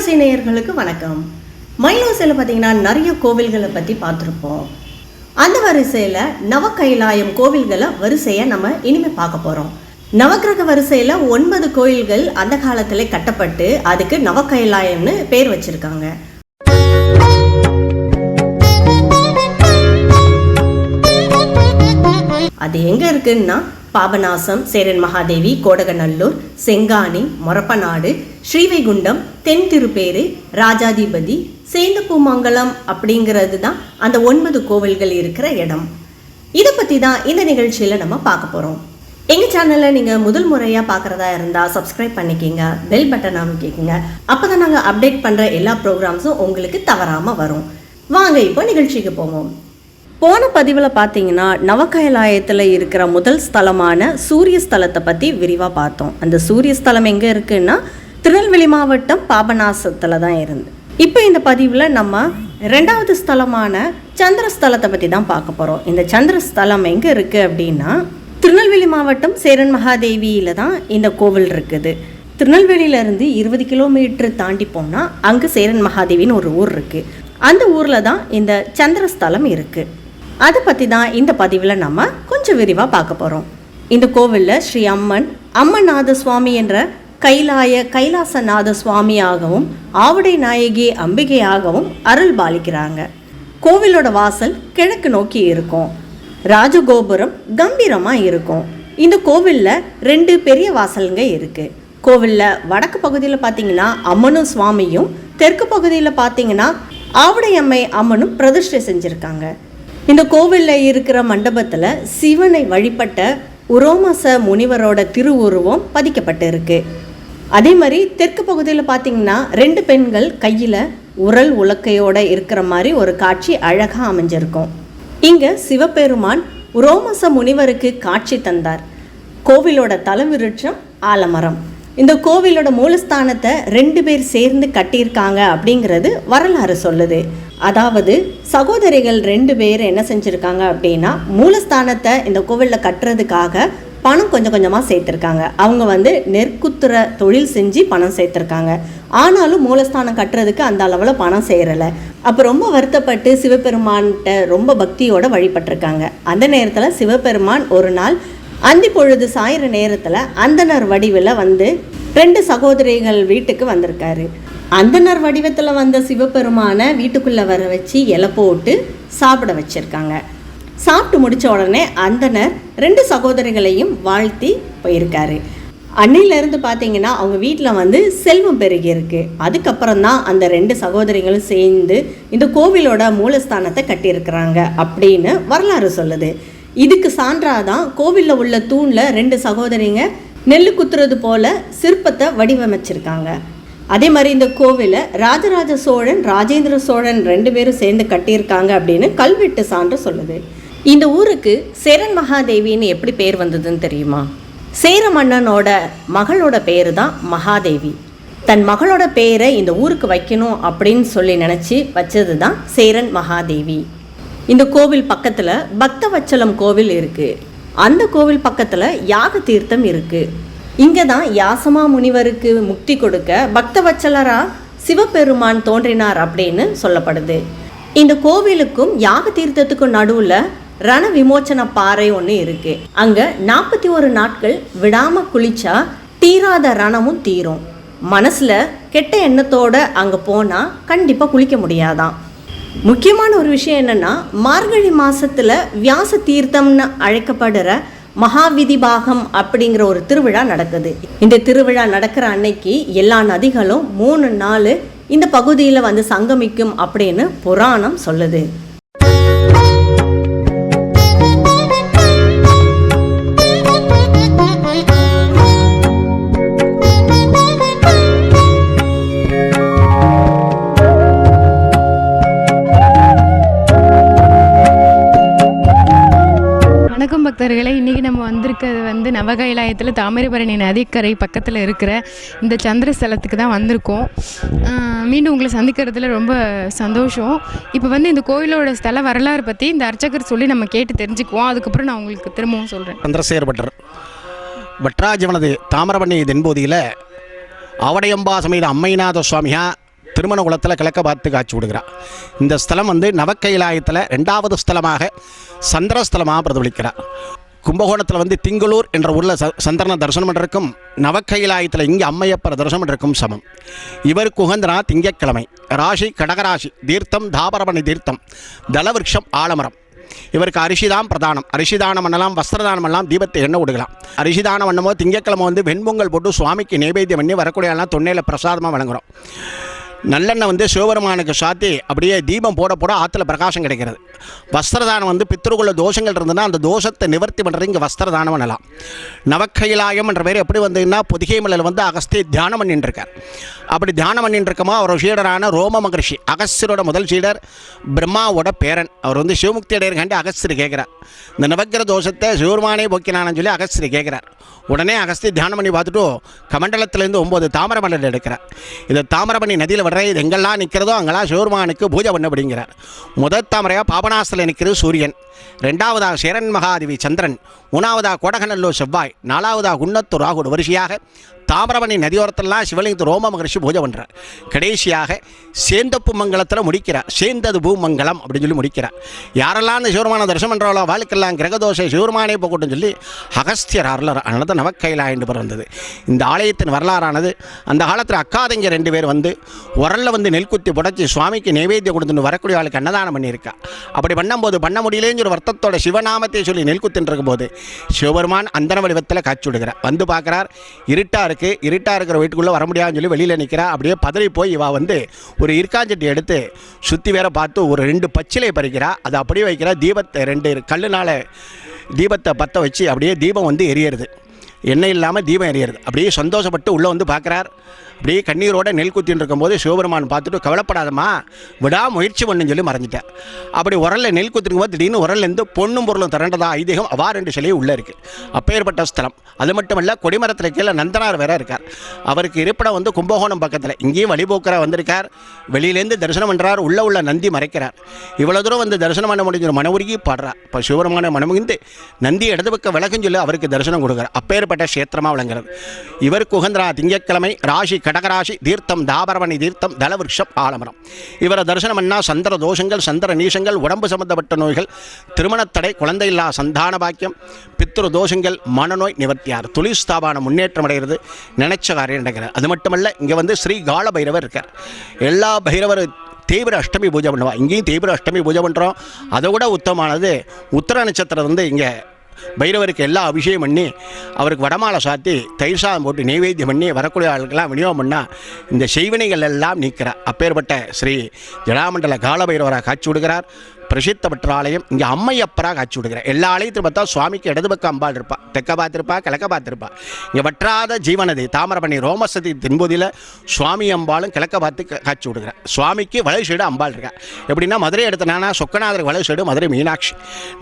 மயிலோசை நேயர்களுக்கு வணக்கம். மயிலோசையில் பார்த்தீங்கன்னா நிறைய கோவில்களை பற்றி பார்த்துருப்போம். அந்த வரிசையில் நவகைலாயம் கோவில்களை வரிசையை நம்ம இனிமேல் பார்க்க போகிறோம் நவக்கிரக வரிசையில் ஒன்பது கோயில்கள் அந்த காலத்திலே கட்டப்பட்டு அதுக்கு நவகைலாயம்னு பேர் வச்சிருக்காங்க. அது எங்கே இருக்குன்னா பாபநாசம் சேரன் மகாதேவி கோடகநல்லூர் செங்கானி மொரப்பநாடு ஸ்ரீவைகுண்டம் தென் திருப்பேரு ராஜாதிபதி சேந்தப்பூமங்கலம் அப்படிங்கிறது தான் அந்த ஒன்பது கோவில்கள் இருக்கிற இடம். இதை பற்றி தான் இந்த நிகழ்ச்சியில் நம்ம பார்க்க போகிறோம் எங்கள் சேனலை நீங்கள் முதல் முறையாக பார்க்குறதா இருந்தால் சப்ஸ்கிரைப் பண்ணிக்கிங்க பெல் பட்டன் அமைக்கிங்க அப்போ தான் நாங்கள் அப்டேட் பண்ணுற எல்லா ப்ரோக்ராம்ஸும் உங்களுக்கு தவறாமல் வரும். வாங்க இப்போ நிகழ்ச்சிக்கு போவோம். போன பதிவில் பார்த்தீங்கன்னா நவகைலாயத்தில் இருக்கிற முதல் ஸ்தலமான சூரிய ஸ்தலத்தை பற்றி விரிவாக பார்த்தோம். அந்த சூரிய ஸ்தலம் எங்கே இருக்குன்னா திருநெல்வேலி மாவட்டம் பாபநாசத்தில் தான் இருந்து. இப்போ இந்த பதிவில் நம்ம ரெண்டாவது ஸ்தலமான சந்திரஸ்தலத்தை பற்றி தான் பார்க்க போகிறோம் இந்த சந்திரஸ்தலம் எங்கே இருக்குது அப்படின்னா திருநெல்வேலி மாவட்டம் சேரன் மகாதேவியில் தான் இந்த கோவில் இருக்குது. திருநெல்வேலியிலேருந்து இருபது கிலோமீட்டர் தாண்டி போனால் அங்கே சேரன் மகாதேவின்னு ஒரு ஊர் இருக்குது அந்த ஊரில் தான் இந்த சந்திரஸ்தலம் இருக்குது அதை பற்றி தான் இந்த பதிவில் நம்ம கொஞ்சம் விரிவாக பார்க்க போகிறோம் இந்த கோவிலில் ஸ்ரீ அம்மன் அம்மநாத சுவாமி என்ற கைலாய கைலாசநாத சுவாமியாகவும் ஆவுடை நாயகி அம்பிகையாகவும் அருள் பாலிக்கிறாங்க. கோவிலோட வாசல் கிழக்கு நோக்கி இருக்கும். ராஜகோபுரம் கம்பீரமாக இருக்கும். இந்த கோவிலில் ரெண்டு பெரிய வாசலுங்க இருக்குது கோவிலில் வடக்கு பகுதியில் பார்த்தீங்கன்னா அம்மனும் சுவாமியும் தெற்கு பகுதியில் பார்த்தீங்கன்னா ஆவுடையம்மை அம்மனும் பிரதிஷ்டை செஞ்சுருக்காங்க. இந்த கோவிலில் இருக்கிற மண்டபத்தில் சிவனை வழிபட்ட உரோமச முனிவரோட திருவுருவம் பதிக்கப்பட்டு இருக்கு அதே மாதிரி தெற்கு பகுதியில் பார்த்தீங்கன்னா ரெண்டு பெண்கள் கையில் உரல் உலக்கையோட இருக்கிற மாதிரி ஒரு காட்சி அழகாக அமைஞ்சிருக்கும். இங்கே சிவபெருமான் உரோமச முனிவருக்கு காட்சி தந்தார். கோவிலோட தலைவிருட்சம் ஆலமரம். இந்த கோவிலோட மூலஸ்தானத்தை ரெண்டு பேர் சேர்ந்து கட்டியிருக்காங்க அப்படிங்கிறது வரலாறு சொல்லுது. அதாவது சகோதரிகள் ரெண்டு பேர் என்ன செஞ்சுருக்காங்க அப்படின்னா மூலஸ்தானத்தை இந்த கோவிலில் கட்டுறதுக்காக பணம் கொஞ்சம் கொஞ்சமாக சேர்த்துருக்காங்க. அவங்க வந்து நெற்குத்துற தொழில் செஞ்சு பணம் சேர்த்துருக்காங்க. ஆனாலும் மூலஸ்தானம் கட்டுறதுக்கு அந்த அளவில் பணம் சேரலை. அப்போ ரொம்ப வருத்தப்பட்டு சிவபெருமான்கிட்ட ரொம்ப பக்தியோட வழிபட்டிருக்காங்க. அந்த நேரத்தில் சிவபெருமான் ஒரு நாள் அந்தி பொழுது சாயிற நேரத்தில் அந்தனர் வடிவில் வந்து ரெண்டு சகோதரிகள் வீட்டுக்கு வந்திருக்காரு. அந்தனர் வடிவத்தில் வந்த சிவபெருமானை வீட்டுக்குள்ளே வர வச்சு இலை போட்டு சாப்பிட வச்சுருக்காங்க. சாப்பிட்டு முடிச்ச உடனே அந்தனர் ரெண்டு சகோதரிகளையும் வாழ்த்தி போயிருக்காரு. அன்னையிலேருந்து பார்த்தீங்கன்னா அவங்க வீட்டில் வந்து செல்வம் பெருகியிருக்கு அதுக்கப்புறம் தான் அந்த ரெண்டு சகோதரிகளும் சேர்ந்து இந்த கோவிலோட மூலஸ்தானத்தை கட்டியிருக்கிறாங்க அப்படின்னு வரலாறு சொல்லுது. இதுக்கு சான்றாக தான் கோவிலில் உள்ள தூணில் ரெண்டு சகோதரிங்க நெல் குத்துறது போல சிற்பத்தை வடிவமைச்சிருக்காங்க. அதே மாதிரி இந்த கோவிலை ராஜராஜ சோழன் ராஜேந்திர சோழன் ரெண்டு பேரும் சேர்ந்து கட்டியிருக்காங்க அப்படின்னு கல்வெட்டு சான்று சொல்லுது. இந்த ஊருக்கு சேரன் மகாதேவின்னு எப்படி பேர் வந்ததுன்னு தெரியுமா? சேர மன்னனோட மகளோட பேர் தான் மகாதேவி. தன் மகளோட பேரை இந்த ஊருக்கு வைக்கணும் அப்படின்னு சொல்லி நினச்சி வச்சது தான் சேரன் மகாதேவி. இந்த கோவில் பக்கத்தில் பக்தவச்சலம் கோவில் இருக்குது அந்த கோவில் பக்கத்தில் யாக தீர்த்தம் இருக்குது இங்கே தான் யாசமா முனிவருக்கு முக்தி கொடுக்க பக்தவச்சலரா சிவபெருமான் தோன்றினார் அப்படின்னு சொல்லப்படுது. இந்த கோவிலுக்கும் யாக தீர்த்தத்துக்கும் நடுவில் ரண விமோச்சன பாறை ஒன்று இருக்கு. அங்கே நாற்பத்தி ஒரு நாட்கள் விடாம குளிச்சா தீராத ரணமும் தீரும். மனசில் கெட்ட எண்ணத்தோட அங்கே போனால் கண்டிப்பாக குளிக்க முடியாதான். முக்கியமான ஒரு விஷயம் என்னன்னா மார்கழி மாதத்தில் வியாச தீர்த்தம்னு அழைக்கப்படுற மகாவிதிபாகம் அப்படிங்கிற ஒரு திருவிழா நடக்குது. இந்த திருவிழா நடக்கிற அன்னைக்கு எல்லா நதிகளும் மூணு நாள் இந்த பகுதியில் வந்து சங்கமிக்கும் அப்படின்னு புராணம் சொல்லுது. பக்தர்களை இன்றைக்கி நம்ம வந்திருக்கிறது வந்து நவகைலாயத்தில் தாமிரபரணி நதிக்கரை பக்கத்தில் இருக்கிற இந்த சந்திரஸ்தலத்துக்கு தான் வந்திருக்கோம். மீண்டும் உங்களை சந்திக்கிறதுல ரொம்ப சந்தோஷம். இப்போ வந்து இந்த கோயிலோட ஸ்தல வரலாறு பற்றி இந்த அர்ச்சகர் சொல்லி நம்ம கேட்டு தெரிஞ்சுக்குவோம். அதுக்கப்புறம் நான் உங்களுக்கு திரும்பவும் சொல்கிறேன் சந்திரசேகர் பட்டர். பட்ராஜவனது தாமிரபரணி தென்போதியில் அவடையம்பா சமேத அம்மைநாத சுவாமியா திருமண குளத்தில் கிழக்க பார்த்து காட்சி விடுகிறார் இந்த ஸ்தலம் வந்து நவக்கைலாயத்தில் ரெண்டாவது ஸ்தலமாக சந்திரஸ்தலமாக பிரதிபலிக்கிறார் கும்பகோணத்தில் வந்து திங்களூர் என்ற ஊரில் ச சந்திரனை தரிசனம் பண்ணுறதுக்கும் நவக்கைலாயத்தில் இங்கே அம்மையப்பர் தரிசனம் பண்ணுறதுக்கும் சமம். இவருக்கு உகந்தனா திங்கட்கிழமை. ராசி கடகராசி தீர்த்தம் தாபரபணி தீர்த்தம் தலவிருஷம் ஆலமரம். இவருக்கு அரிசிதான் பிரதானம். அரிசிதானம் பண்ணலாம் வஸ்திரதானம் பண்ணலாம் தீபத்தை எண்ணெய் விடுக்கலாம் அரிசிதானம் பண்ணும்போது திங்கட்கிழமை வந்து வெண்பொங்கல் போட்டு சுவாமிக்கு நைவேத்தியம் பண்ணி வரக்கூடிய எல்லாம் தொன்னையில் பிரசாதமாக வழங்குகிறோம் நல்லெண்ணெய் வந்து சிவபெருமானுக்கு சாத்தி அப்படியே தீபம் போட போட ஆற்றுல பிரகாசம் கிடைக்கிறது. வஸ்திரதானம் வந்து பித்திருக்குள்ள தோஷங்கள் இருந்ததுன்னா அந்த தோஷத்தை நிவர்த்தி பண்ணுறது இங்கே வஸ்திரதானம் பண்ணலாம் நவக்கைலாயம் என்ற பேர் எப்படி வந்ததுன்னா பொதிகை மலையில் வந்து அகஸ்திய தியானம் பண்ணிட்டு இருக்கார் அப்படி தியானம் பண்ணிட்டு இருக்கமா அவர் சீடரான ரோம மகர்ஷி அகஸ்தியரோட முதல் சீடர் பிரம்மாவோட பேரன். அவர் வந்து சிவமுக்தி அடையறக்காண்டி அகஸ்திரி கேட்குறார் இந்த நவக்கிர தோஷத்தை சிவருமானே போக்கினான்னு சொல்லி அகஸ்திரி கேட்குறார் உடனே அகஸ்தி தியானம் பண்ணி பார்த்துட்டு கமண்டலத்திலேருந்து ஒம்பது தாமிரமலர் எடுக்கிறார். இது தாமரபணி நதியில் வர்ற இது எங்கெல்லாம் நிற்கிறதோ அங்கெல்லாம் சிவருமானுக்கு பூஜை பண்ண அப்படிங்கிறார் முதல் தாமரையாக பாபநாசத்தில் நிற்கிறது சூரியன் ரெண்டாவதாக சேரன் மகாதேவி சந்திரன் மூணாவதாக கொடகநல்லூர் செவ்வாய் நாலாவதாக குன்னத்தூர் ராகுடு வரிசையாக தாமிரபணி நதியோரத்திலாம் சிவலிங்கத்தை ரோம மகரிஷி பூஜை பண்ணுறார் கடைசியாக சேந்தப்பு மங்கலத்தில் முடிக்கிறார். சேந்தது பூமங்கலம் அப்படின்னு சொல்லி முடிக்கிறார். யாரெல்லாம் அந்த சிவருமான தரிசனம் பண்ணுறாளோ வாழ்க்கெல்லாம் கிரகதோஷை சிவருமானே போகட்டும் சொல்லி அகஸ்தியர் அருளர் அதனால தான் நவக்கைலா என்று பிறந்தது. இந்த ஆலயத்தின் வரலாறானது அந்த காலத்தில் அக்காதைங்க ரெண்டு பேர் வந்து உரல்ல வந்து நெல்குத்தி புடைச்சி சுவாமிக்கு நைவேத்தியம் கொடுத்துன்னு வரக்கூடிய ஆளுக்கு அன்னதானம் பண்ணியிருக்கா. அப்படி பண்ணும்போது பண்ண முடியலேன்னு ஒரு வருத்தத்தோட சிவநாமத்தை சொல்லி நெல்குத்தின்னு இருக்கும்போது சிவபெருமான் அந்தன வடிவத்தில் காட்சி விடுகிறார் வந்து பார்க்குறார் இருட்டாக இருக்குது இருட்டாக இருக்கிற வீட்டுக்குள்ளே வர முடியாதுன்னு சொல்லி வெளியில் நிற்கிறா அப்படியே பதறி போய் இவா வந்து ஒரு இருக்காஞ்சட்டி எடுத்து சுற்றி வேற பார்த்து ஒரு ரெண்டு பச்சிலையை பறிக்கிறா. அதை அப்படியே வைக்கிறா. தீபத்தை ரெண்டு கல்லுனால தீபத்தை பற்ற வச்சு அப்படியே தீபம் வந்து எரியறது. எண்ணெய் இல்லாமல் தீபம் எரியறது. அப்படியே சந்தோஷப்பட்டு உள்ளே வந்து பார்க்குறார். அப்படியே கண்ணீரோட நெல் குத்தின்னு இருக்கும்போது சிவபெருமான் பார்த்துட்டு கவலைப்படாதம்மா விடா முயற்சி பண்ணுன்னு சொல்லி மறைஞ்சிட்டேன். அப்படி உரல்ல நெல் குத்திருக்கும் போது திடீர்னு உரல்லேருந்து பொண்ணும் பொருளும் திரண்டதா ஐதீகம் அவா ரெண்டு சிலையும் உள்ளே இருக்குது அப்பேற்பட்ட ஸ்தலம். அது மட்டும் இல்லை கொடிமரத்தில் கீழே நந்தனார் வேற இருக்கார். அவருக்கு இருப்பிடம் வந்து கும்பகோணம் பக்கத்தில். இங்கேயும் வழிபோக்கரா வந்திருக்கார். வெளியிலேருந்து தரிசனம் பண்ணுறார் உள்ள உள்ள நந்தி மறைக்கிறார். இவ்வளோ தூரம் வந்து தரிசனம் பண்ண முடிஞ்ச மன உருகி பாடுறார். இப்போ சிவபெருமான மனமுகிந்து நந்தி இடது பக்கம் விளக்குன்னு சொல்லி அவருக்கு தரிசனம் கொடுக்குறார். அப்பேற்பட்ட கஷேத்திரமாக விளங்குறது. இவருக்கு உகந்தரா திங்கட்கிழமை ராசி கடகராசி தீர்த்தம் தாபரவணி தீர்த்தம் தலவிருஷம் ஆலமரம். இவரை தரிசனம் என்ன? சந்திர தோஷங்கள் சந்திர நீசங்கள் உடம்பு சம்பந்தப்பட்ட நோய்கள் திருமணத்தடை குழந்தையில்லா சந்தான பாக்கியம் பித்ரு தோஷங்கள் மனநோய் நிவர்த்தியார். தொழில் ஸ்தாபான முன்னேற்றம் அடைகிறது. நினைச்ச காரியம் நடக்கிறார் அது மட்டுமல்ல இங்கே வந்து ஸ்ரீ கால பைரவர் இருக்கார். எல்லா பைரவர் தீவிர அஷ்டமி பூஜை பண்ணுவோம் இங்கேயும் தீவிர அஷ்டமி பூஜை பண்ணுறோம் அதை விட உத்தமானது உத்தர நட்சத்திரம் வந்து இங்கே பைரவருக்கு எல்லா அபிஷேகம் பண்ணி அவருக்கு வடமாலை சாத்தி தயிர் சாதம் போட்டு நைவேத்தியம் பண்ணி வரக்கூடிய ஆளுக்கெல்லாம் விநியோகம் பண்ணால் இந்த செய்வினைகள் எல்லாம் நீக்கிறார் அப்பேற்பட்ட ஸ்ரீ ஜடாமண்டல காலபைரவராக காட்சி கொடுக்கிறார். பிரசித்த பற்றாலயம் இங்கே அம்மையப்பராக காட்சி விடுகிறார் எல்லா ஆலயத்திலும் பார்த்தா சுவாமிக்கு இடது பக்கம் அம்பாள் இருப்பா தெற்க பார்த்துருப்பா கிழக்க பார்த்துருப்பா. இங்கே வற்றாத ஜீவனதி தாமரபணி ரோமசதி தென்பகுதியில் சுவாமி அம்பாளும் கிழக்க பார்த்து காட்சி விடுகிறார் சுவாமிக்கு வலது சைடு அம்பாள் இருக்கா. எப்படின்னா மதுரை எடுத்தனா சொக்கநாதர் வலது சைடு மதுரை மீனாட்சி.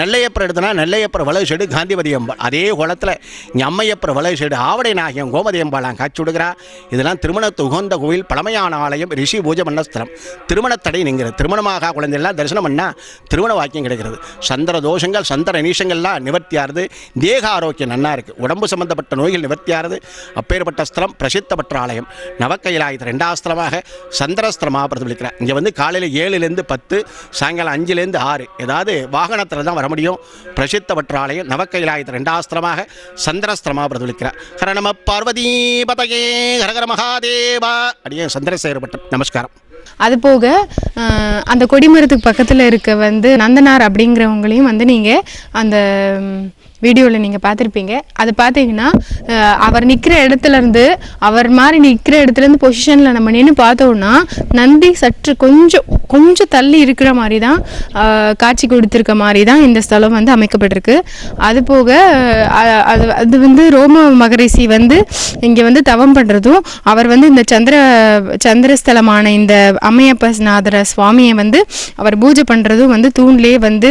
நெல்லையப்பர் எடுத்தனா நெல்லையப்பர் வலது சைடு காந்திமதி அம்பாள். அதே குளத்தில் இங்கே அம்மையப்பர் வலது சைடு ஆவடை நாயகம் கோமதி அம்பாளாம் காட்சி விடுகிறா இதெல்லாம் திருமணத்து உகந்த கோவில் பழமையான ஆலயம் ரிஷி பூஜை பண்ண ஸ்தலம். திருமணத்தடை நீங்கிறது திருமணமாக குழந்தைகள்லாம் தரிசனம் பண்ணால் திருமண வாக்கியம் கிடைக்கிறது. சந்திர தோஷங்கள் சந்திர நீஷங்கள்லாம் நிவர்த்தியாகிறது. தேக ஆரோக்கியம் நன்னா இருக்குது உடம்பு சம்பந்தப்பட்ட நோய்கள் நிவர்த்தியாகிறது. அப்பேற்பட்ட ஸ்தலம் பிரசித்த பற்றாலயம். ஆலயம் நவக்கைலாயத்து ரெண்டாவது சந்திரஸ்திரமாக பிரதிபலிக்கிறார். இங்கே வந்து காலையில் ஏழுலேருந்து பத்து சாயங்காலம் அஞ்சுலேருந்து ஆறு. ஏதாவது வாகனத்தில் தான் வர முடியும். பிரசித்த பற்றாலயம் ஆலயம் நவக்கைலாயத்து ரெண்டாவது சந்திரஸ்திரமாக பிரதிபலிக்கிறார். ஹர நம பார்வதி பதகே ஹரஹர மகாதேவா. அடியே சந்திரசேகர பட்டம். நமஸ்காரம். அது போக அந்த கொடிமரத்துக்கு பக்கத்தில் இருக்க வந்து நந்தனார் அப்படிங்கிறவங்களையும் வந்து நீங்கள் அந்த வீடியோவில் நீங்கள் பார்த்துருப்பீங்க. அது பார்த்தீங்கன்னா அவர் நிற்கிற இடத்துலேருந்து அவர் மாதிரி நிற்கிற இடத்துலேருந்து பொசிஷனில் நம்ம நின்று பார்த்தோம்னா நந்தி சற்று கொஞ்சம் கொஞ்சம் தள்ளி இருக்கிற மாதிரி தான் காட்சி கொடுத்துருக்க மாதிரி தான் இந்த ஸ்தலம் வந்து அமைக்கப்பட்டிருக்கு. அது போக அது அது வந்து ரோம மகரிஷி வந்து இங்கே வந்து தவம் பண்ணுறதும் அவர் வந்து இந்த சந்திர சந்திரஸ்தலமான இந்த அம்மையப்பநாதர சுவாமியை வந்து அவர் பூஜை பண்ணுறதும் வந்து தூண்லேயே வந்து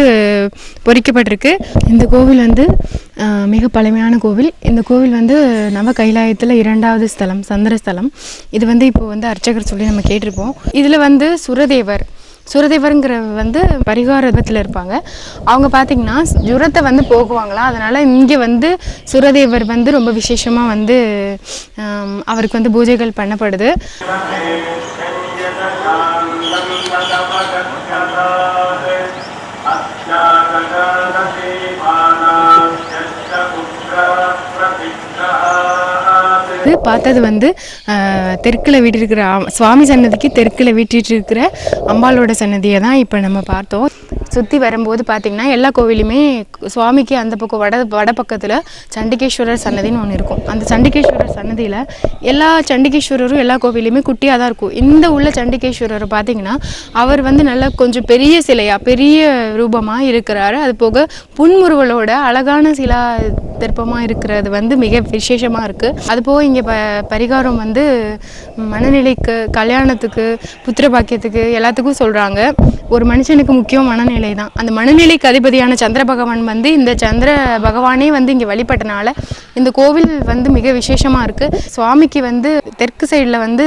பொறிக்கப்பட்டிருக்கு. இந்த கோவில் வந்து மிக பழமையான கோவில். இந்த கோவில் வந்து நவ கைலாயத்தில் இரண்டாவது ஸ்தலம் சந்திரஸ்தலம் இது வந்து இப்போ வந்து அர்ச்சகர் சொல்லி நம்ம கேட்டிருப்போம். இதில் வந்து சுரதேவர். சுரதேவருங்கிற வந்து பரிகாரத்தில் இருப்பாங்க. அவங்க பார்த்தீங்கன்னா ஜுரத்தை வந்து போக்குவாங்களாம் அதனால் இங்கே வந்து சுரதேவர் வந்து ரொம்ப விசேஷமாக வந்து அவருக்கு வந்து பூஜைகள் பண்ணப்படுது. பார்த்தது வந்து தெற்கில் வீட்டிருக்கிற சுவாமி சன்னதிக்கு தெற்கில் வீட்டிட்டு இருக்கிற அம்பாளோட சன்னதியை தான் இப்போ நம்ம பார்த்தோம். சுற்றி வரும்போது பார்த்திங்கன்னா எல்லா கோவிலுமே சுவாமிக்கு அந்த பக்கம் வட வட பக்கத்தில் சண்டிகேஸ்வரர் சன்னதின்னு ஒன்று இருக்கும். அந்த சண்டிகேஸ்வரர் சன்னதியில் எல்லா சண்டிகேஸ்வரரும் எல்லா கோவிலையுமே குட்டியாக தான் இருக்கும். இந்த உள்ள சண்டிகேஸ்வரர் பார்த்தீங்கன்னா அவர் வந்து நல்லா கொஞ்சம் பெரிய சிலையாக பெரிய ரூபமாக இருக்கிறாரு. அது போக புன்முறுவலோட அழகான சிலா திருப்பமாக இருக்கிறது வந்து மிக விசேஷமாக இருக்குது அது போக இங்கே ப பரிகாரம் வந்து மனநிலைக்கு கல்யாணத்துக்கு புத்திர பாக்கியத்துக்கு எல்லாத்துக்கும் சொல்கிறாங்க ஒரு மனுஷனுக்கு முக்கியம் மனநிலை தான் அந்த மனநிலைக்கு அதிபதியான சந்திர பகவான் வந்து இந்த சந்திர பகவானே வந்து இங்கே வழிபட்டனால இந்த கோவில் வந்து மிக விசேஷமாக இருக்குது சுவாமிக்கு வந்து தெற்கு சைடில் வந்து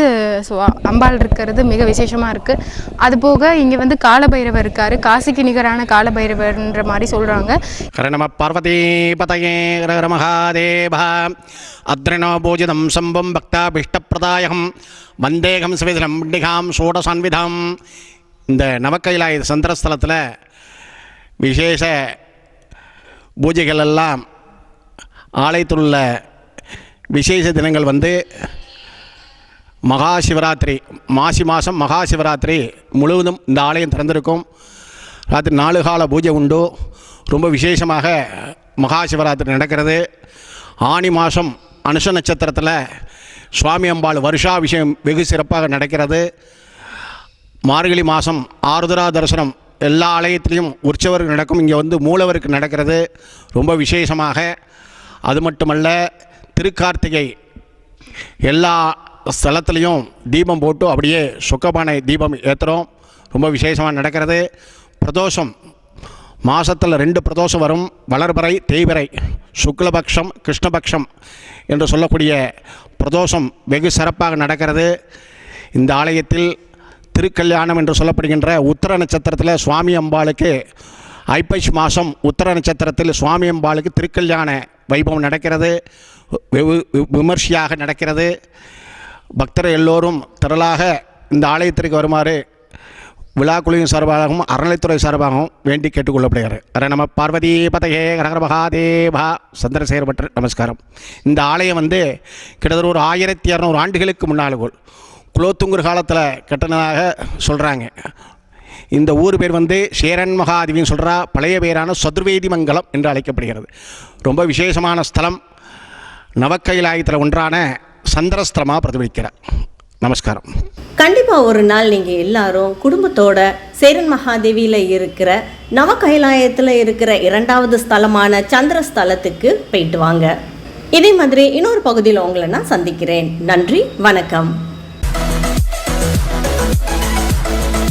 சுவா அம்பாள் இருக்கிறது மிக விசேஷமாக இருக்குது அது போக இங்கே வந்து காலபைரவர் இருக்கார். காசிக்கு நிகரான காலபைரவர்ன்ற மாதிரி சொல்கிறாங்க ஹர பார்வதி பதயே மகாதேவா மகாதேவ. அத்ரிணோ பூஜிதம் சம்பம் பக்தாபிஷ்டப்பிரதாயகம். வந்தேகம் சவிதரம் பிண்டிகாம் ஷோடசான்விதம். இந்த நவக்கைலாய சந்திரஸ்தலத்தில் விசேஷ பூஜைகள் எல்லாம் ஆலயத்தில் உள்ள விசேஷ தினங்கள் வந்து மகா சிவராத்திரி மாசி மாதம் மகா சிவராத்திரி முழுவதும் இந்த ஆலயம் திறந்திருக்கும். ராத்திரி நாலு கால பூஜை உண்டு. ரொம்ப விசேஷமாக மகா சிவராத்திரி நடக்கிறது. ஆனி மாதம் அனுஷ நட்சத்திரத்தில் சுவாமி அம்பாள் வருஷாபிஷேகம் வெகு சிறப்பாக நடக்கிறது. மார்கழி மாதம் ஆருத்ரா தரிசனம் எல்லா ஆலயத்திலையும் உற்சவருக்கு நடக்கும். இங்கே வந்து மூலவருக்கு நடக்கிறது ரொம்ப விசேஷமாக. அது மட்டுமல்ல திருக்கார்த்திகை எல்லா ஸ்தலத்துலேயும் தீபம் போட்டு அப்படியே சுக்கபானை தீபம் ஏற்றுறோம் ரொம்ப விசேஷமாக நடக்கிறது. பிரதோஷம் மாதத்தில் ரெண்டு பிரதோஷம் வரும். வளர்பறை தேய்பிறை சுக்லபக்ஷம் கிருஷ்ணபக்ஷம் என்று சொல்லக்கூடிய பிரதோஷம் வெகு சிறப்பாக நடக்கிறது. இந்த ஆலயத்தில் திருக்கல்யாணம் என்று சொல்லப்படுகின்ற உத்தர நட்சத்திரத்தில் சுவாமி அம்பாளுக்கு ஐப்பசி மாதம் உத்தர நட்சத்திரத்தில் சுவாமி அம்பாளுக்கு திருக்கல்யாண வைபவம் நடக்கிறது. விமர்சையாக நடக்கிறது. பக்தர் எல்லோரும் திரளாக இந்த ஆலயத்திற்கு வருமாறு விழா குழுவின் சார்பாகவும் அறநிலைத்துறை சார்பாகவும் வேண்டி கேட்டுக்கொள்ளப்படுகிறார். ஹர நம்ம பார்வதி பதகே கரகர மகாதேவா சந்திரசேகர் பட்டர் நமஸ்காரம். இந்த ஆலயம் வந்து கிட்டத்தட்ட ஒரு ஆயிரத்தி இரநூறு ஆண்டுகளுக்கு முன்னால் குலோத்துங்கர் காலத்தில் கட்டினதாக சொல்கிறாங்க இந்த ஊர் பேர் வந்து சேரன் மகாதேவின்னு சொல்கிறா பழைய பேரான சதுர்வேதி மங்கலம் என்று அழைக்கப்படுகிறது. ரொம்ப விசேஷமான ஸ்தலம். நவக்கைலாயத்தில் ஒன்றான சந்திரஸ்திரமாக பிரதிபலிக்கிறார் நமஸ்காரம். கண்டிப்பாக ஒரு நாள் நீங்கள் எல்லாரும் குடும்பத்தோட சேரன் மகாதேவியில் இருக்கிற நவ கைலாயத்தில் இருக்கிற இரண்டாவது ஸ்தலமான சந்திர ஸ்தலத்துக்கு போயிட்டு வாங்க. இதே மாதிரி இன்னொரு பகுதியில் உங்களை நான் சந்திக்கிறேன். நன்றி வணக்கம்.